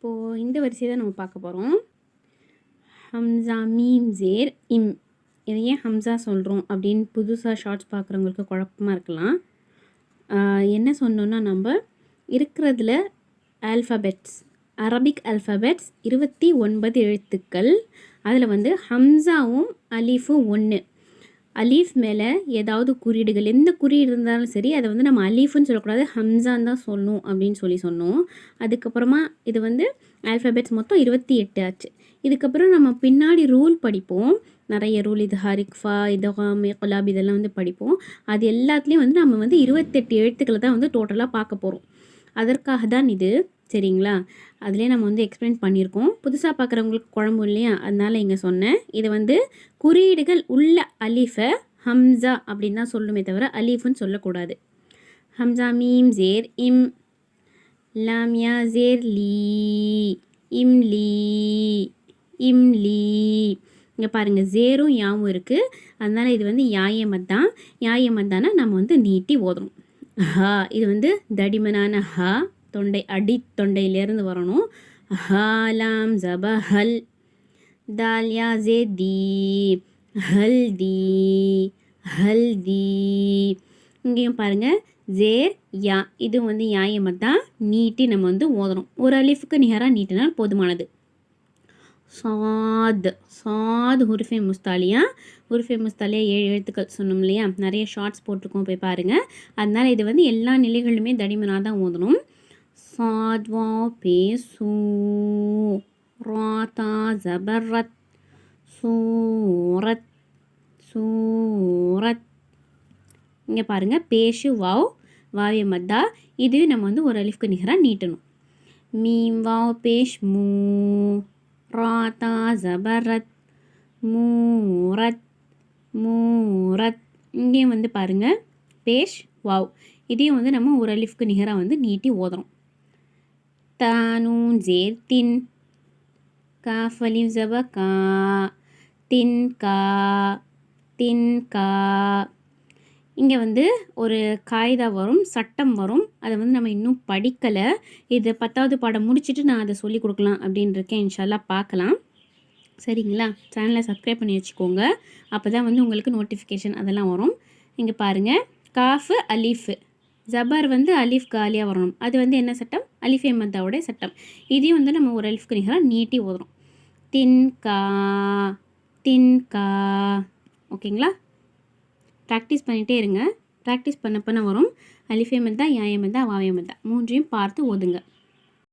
இப்போது இந்த வரிசையை தான் நம்ம பார்க்க போகிறோம் ஹம்சா மீம் ஜேர் இம். இதை ஏன் ஹம்சா சொல்கிறோம் அப்படின்னு புதுசாக ஷார்ட்ஸ் பார்க்குறவங்களுக்கு குழப்பமாக இருக்கலாம். என்ன சொன்னோன்னா நம்ம இருக்கிறதுல ஆல்ஃபபெட்ஸ் அரபிக் ஆல்ஃபபெட்ஸ் இருபத்தி ஒன்பது எழுத்துக்கள். அதில் வந்து ஹம்சாவும் அலீஃபும் ஒன்று அலீஃப் மேலே ஏதாவது குறியீடுகள் எந்த குறியீடு இருந்தாலும் சரி அதை வந்து நம்ம அலீஃப்னு சொல்லக்கூடாது ஹம்சான் தான் சொல்லணும் அப்படின்னு சொல்லி சொன்னோம். அதுக்கப்புறமா இது வந்து ஆல்ஃபபெட்ஸ் மொத்தம் இருபத்தி எட்டு ஆச்சு. இதுக்கப்புறம் நம்ம பின்னாடி ரூல் படிப்போம். நிறைய ரூல் இது ஹரிக்ஃபா இதஹாம் குலாப் இதெல்லாம் வந்து படிப்போம். அது எல்லாத்துலேயும் வந்து நம்ம வந்து இருபத்தெட்டு எழுத்துக்களை தான் வந்து டோட்டலாக பார்க்க போகிறோம் அதற்காக தான் இது. சரிங்களா? அதிலே நம்ம வந்து எக்ஸ்பிளைன் பண்ணியிருக்கோம். புதுசாக பார்க்குறவங்களுக்கு குழம்பு இல்லையா? அதனால் இங்கே சொன்னேன். இது வந்து குறியீடுகள் உள்ள அலீஃபை ஹம்சா அப்படின்னு தான் சொல்லுமே தவிர அலீஃப்னு சொல்லக்கூடாது. ஹம்சா மீம் ஜேர் இம் லாமியா ஜேர் லீ இம் லீ இம் லீ. இங்கே பாருங்கள் ஜேரும் யாவும் இருக்குது அதனால் இது வந்து யாயமத் தான். யாயமத் தானே நம்ம வந்து நீட்டி ஓதணும். ஹா இது வந்து தடிமனான ஹா. தொண்டை அடி தொண்டையிலேருந்து வரணும். ஹாலாம் ஜப ஹல் தால்யா ஜே தி ஹல்தி ஹல்தி. இங்கேயும் பாருங்கள் ஜேர் யா இது வந்து யாயமாக தான் நீட்டி நம்ம வந்து ஓதணும். ஒரு அலிஃபுக்கு நிகராக நீட்டினால் போதுமானது. சாத் சாத் ஹுருஃபே முஸ்தாலியா. ஹுருஃபே முஸ்தாலியா ஏழு எழுத்துக்கள் சொன்னோம் இல்லையா? நிறைய ஷார்ட்ஸ் போட்டிருக்கோம் போய் பாருங்கள் அதனால் இது வந்து எல்லா நிலைகளிலுமே தடிமனாக தான் ஓதணும். சாத் வா பே சூ ராத்தா ஜபரத். சூரத். சூரத். இங்கே பாருங்கள் பேஷு வாவ் வாவிய மத்தா. இது நம்ம வந்து ஒரு அலிஃப்க்கு நிகராக நீட்டணும். மீம் வாவ் பேஷ் மூ. ராத்தா ஜபரத். மூரத். மூரத். இங்கேயும் வந்து பாருங்கள் பேஷ் வாவ். இதையும் வந்து நம்ம ஒரு அலிஃப்க்கு நிகராக வந்து நீட்டி ஓதுறோம் தானூன் ஜேர் தின் காஃப் அலிவ் ஜப கா தின் கா தின் கா இங்கே வந்து ஒரு காய்தா வரும் சட்டம் வரும். அதை வந்து நம்ம இன்னும் படிக்கலை. இது பத்தாவது பாடம் முடிச்சுட்டு நான் அதை சொல்லி கொடுக்கலாம் அப்படின்னு இருக்கேன் இன்ஷால்லாம் பார்க்கலாம். சரிங்களா? சேனலை சப்ஸ்கிரைப் பண்ணி வச்சுக்கோங்க. அப்போ தான் வந்து உங்களுக்கு நோட்டிஃபிகேஷன் அதெல்லாம் வரும். இங்கே பாருங்கள் காஃபு அலீஃபு. ஜபர் வந்து அலிஃப் காலியாக வரணும். அது வந்து என்ன சட்டம்? அலிஃப் மத்தாவோட சட்டம். இதையும் வந்து நம்ம ஒரு அலிஃப் நிகராக நீட்டி ஓதுறோம் தின்கா தின்கா ஓகேங்களா? ப்ராக்டிஸ் பண்ணிகிட்டே இருங்க. ப்ராக்டிஸ் பண்ண பண்ண வரும். அலிஃபே மத்தா யாய மத்தா மூன்றையும் பார்த்து ஓதுங்க.